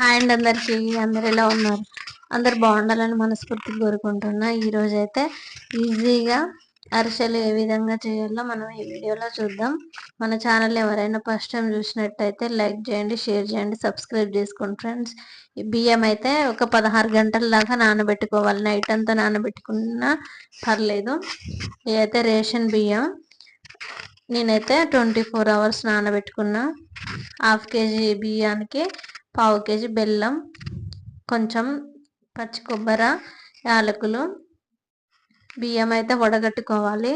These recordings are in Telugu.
హాయ్ అండి అందరికి. అందరు ఎలా ఉన్నారు? అందరు బాగుండాలని మనస్ఫూర్తిగా కోరుకుంటున్నా. ఈరోజు అయితే ఈజీగా అరిసెలు ఏ విధంగా చేయాలో మనం ఈ వీడియోలో చూద్దాం. మన ఛానల్ ఎవరైనా ఫస్ట్ టైం చూసినట్టయితే లైక్ చేయండి షేర్ చేయండి సబ్స్క్రైబ్ చేసుకోండి ఫ్రెండ్స్. ఈ బియ్యం అయితే ఒక పదహారు గంటల దాకా నానబెట్టుకోవాలి. నైట్ అంతా నానబెట్టుకున్నా పర్లేదు. ఇదైతే రేషన్ బియ్యం. నేనైతే ట్వంటీ ఫోర్ అవర్స్ నానబెట్టుకున్నా. హాఫ్ కేజీ బియ్యానికి పావు కేజీ బెల్లం కొంచెం పచ్చి కొబ్బరి యాలకులు బియ్యం అయితే వడగట్టుకోవాలి.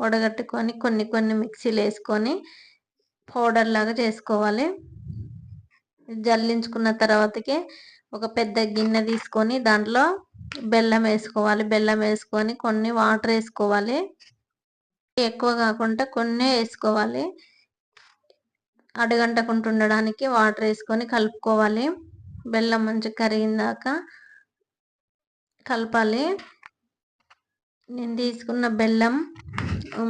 వడగట్టుకొని కొన్ని కొన్ని మిక్సీలు వేసుకొని పౌడర్ లాగా చేసుకోవాలి. జల్లించుకున్న తర్వాతకి ఒక పెద్ద గిన్నె తీసుకొని దాంట్లో బెల్లం వేసుకోవాలి. బెల్లం వేసుకొని కొన్ని వాటర్ వేసుకోవాలి. ఎక్కువ కాకుండా కొన్ని వేసుకోవాలి. అడగంటకుండా ఉండడానికి వాటర్ వేసుకొని కలుపుకోవాలి. బెల్లం మంచిగా కరిగిందాక కలపాలి. నేను తీసుకున్న బెల్లం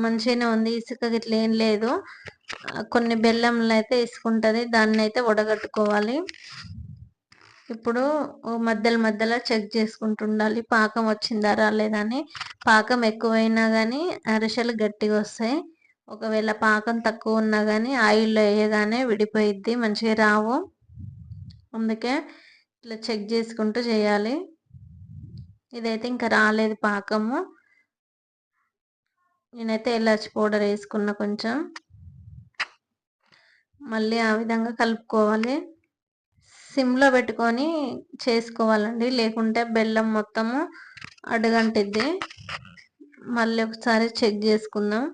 మంచిగానే ఉంది ఇసుక ఇట్లా ఏం లేదు. కొన్ని బెల్లంలో అయితే ఇసుకుంటుంది దాన్ని అయితే వడగట్టుకోవాలి. ఇప్పుడు మధ్యలో మధ్యలో చెక్ చేసుకుంటూ ఉండాలి పాకం వచ్చిందా రాలేదని పాకం ఎక్కువైనా కానీ అరిసెలు గట్టిగా వస్తాయి. ఒకవేళ పాకం తక్కువ ఉన్నా కానీ ఆయిల్లో వేయగానే విడిపోయిద్ది మంచిగా రావు. అందుకే ఇట్లా చెక్ చేసుకుంటూ చేయాలి. ఇదైతే ఇంకా రాలేదు పాకము. నేనైతే ఎలాచి పౌడర్ వేసుకున్న కొంచెం. మళ్ళీ ఆ విధంగా కలుపుకోవాలి. సిమ్లో పెట్టుకొని చేసుకోవాలండి. లేకుంటే బెల్లం మొత్తము అడుగంటిద్ది. మళ్ళీ ఒకసారి చెక్ చేసుకుందాం.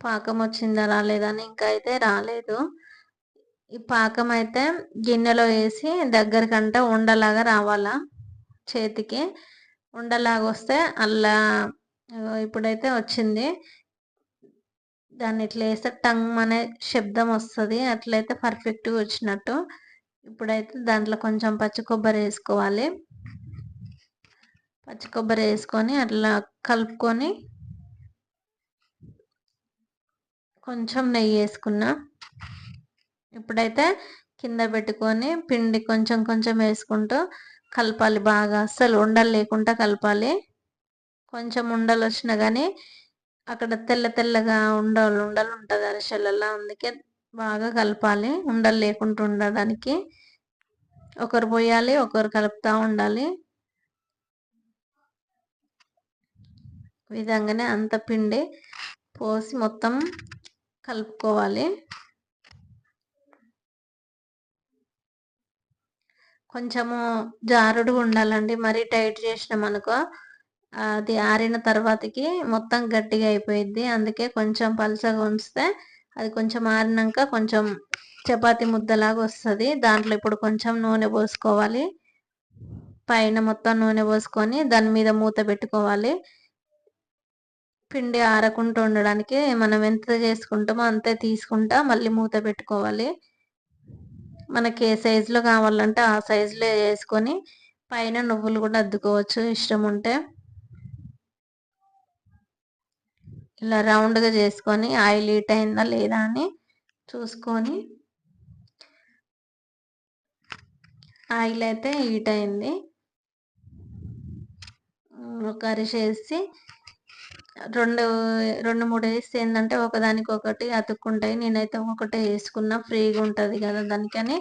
పాకం వచ్చిందా రాలేదా అని ఇంకా అయితే రాలేదు. ఈ పాకం అయితే గిన్నెలో వేసి దగ్గరకంటే ఉండలాగా రావాలా చేతికి. ఉండలాగా వస్తే అలా ఇప్పుడైతే వచ్చింది. దాన్ని ఇట్లా వేస్తే టంగ్ అనే శబ్దం వస్తుంది. అట్లయితే పర్ఫెక్ట్గా వచ్చినట్టు. ఇప్పుడైతే దాంట్లో కొంచెం పచ్చి కొబ్బరి వేసుకోవాలి. పచ్చి కొబ్బరి వేసుకొని అట్లా కలుపుకొని కొంచెం నెయ్యి వేసుకున్నా. ఇప్పుడైతే కింద పెట్టుకొని పిండి కొంచెం కొంచెం వేసుకుంటూ కలపాలి బాగా. అస్సలు ఉండలు లేకుండా కలపాలి. కొంచెం ఉండలు వచ్చినా కానీ అక్కడ తెల్ల తెల్లగా ఉండలు ఉండలు ఉంటుంది అరిసెలలో అందుకే బాగా కలపాలి ఉండలు లేకుండా ఉండడానికి. ఒకరు పోయాలి ఒకరు కలుపుతూ ఉండాలి. విధంగానే అంత పిండి పోసి మొత్తం కలుపుకోవాలి. కొంచెము జారుడు ఉండాలండి. మరీ టైట్ చేసినాం అనుకో అది ఆరిన తర్వాతకి మొత్తం గట్టిగా అయిపోయింది అందుకే కొంచెం పలుసగా ఉంచితే అది కొంచెం ఆరినాక కొంచెం చపాతి ముద్దలాగా వస్తుంది. దాంట్లో ఇప్పుడు కొంచెం నూనె పోసుకోవాలి. పైన మొత్తం నూనె పోసుకొని దాని మీద మూత పెట్టుకోవాలి. పిండి ఆరకుండా ఉండడానికి మనం ఎంత చేసుకుంటామో అంతే తీసుకుంటా మళ్ళీ మూత పెట్టుకోవాలి. మనకి ఏ సైజులో కావాలంటే ఆ సైజులో వేసుకొని పైన నువ్వులు కూడా అద్దుకోవచ్చు ఇష్టం ఉంటే. ఇలా రౌండ్గా చేసుకొని ఆయిల్ హీట్ అయిందా లేదా అని చూసుకొని ఆయిల్ అయితే హీట్ అయింది. ఒక అరిసేసి రెండు రెండు మూడు వేస్తే ఏంటంటే ఒకదానికి ఒకటి అతుక్కుంటాయి. నేనైతే ఒకటే వేసుకున్నా. ఫ్రీగా ఉంటుంది కదా దానికని.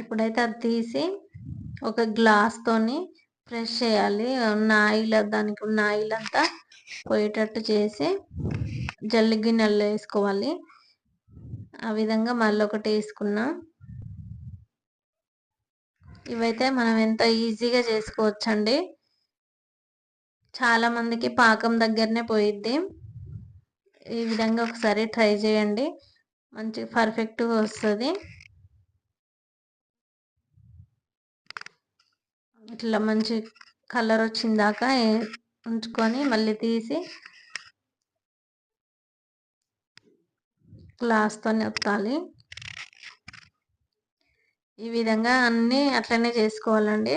ఇప్పుడైతే అది తీసి ఒక గ్లాస్తోని ఫ్రెష్ చేయాలి. ఉన్న ఆయిల్ దానికి ఉన్న ఆయిల్ అంతా పోయేటట్టు చేసి జల్లి గిన్నెల్లో వేసుకోవాలి. ఆ విధంగా మళ్ళీ ఒకటి వేసుకున్నా. ఇవైతే మనం ఎంత ఈజీగా చేసుకోవచ్చండి. చాలా మందికి పాకం దగ్గరనే పోయిద్ది. ఈ విధంగా ఒకసారి ట్రై చేయండి. మంచి పర్ఫెక్ట్గా వస్తుంది. ఇట్లా మంచి కలర్ వచ్చిందాక ఉంచుకొని మళ్ళీ తీసి గ్లాస్తో ఒత్తాలి. ఈ విధంగా అన్నీ అట్లనే చేసుకోవాలండి.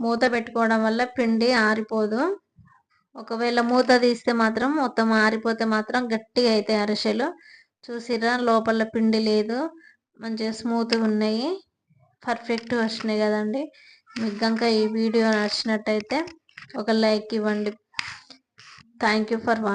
మూత పెట్టుకోవడం వల్ల పిండి ఆరిపోదు. ఒకవేళ మూత తీస్తే మాత్రం మొత్తం ఆరిపోతే మాత్రం గట్టిగా అవుతాయి అరిసెలు. చూసిరా లోపల పిండి లేదు. మంచిగా స్మూత్గా ఉన్నాయి. పర్ఫెక్ట్గా వచ్చినాయి కదండి. మీకు కనుక ఈ వీడియో నచ్చినట్టయితే ఒక లైక్ ఇవ్వండి. Thank you for watching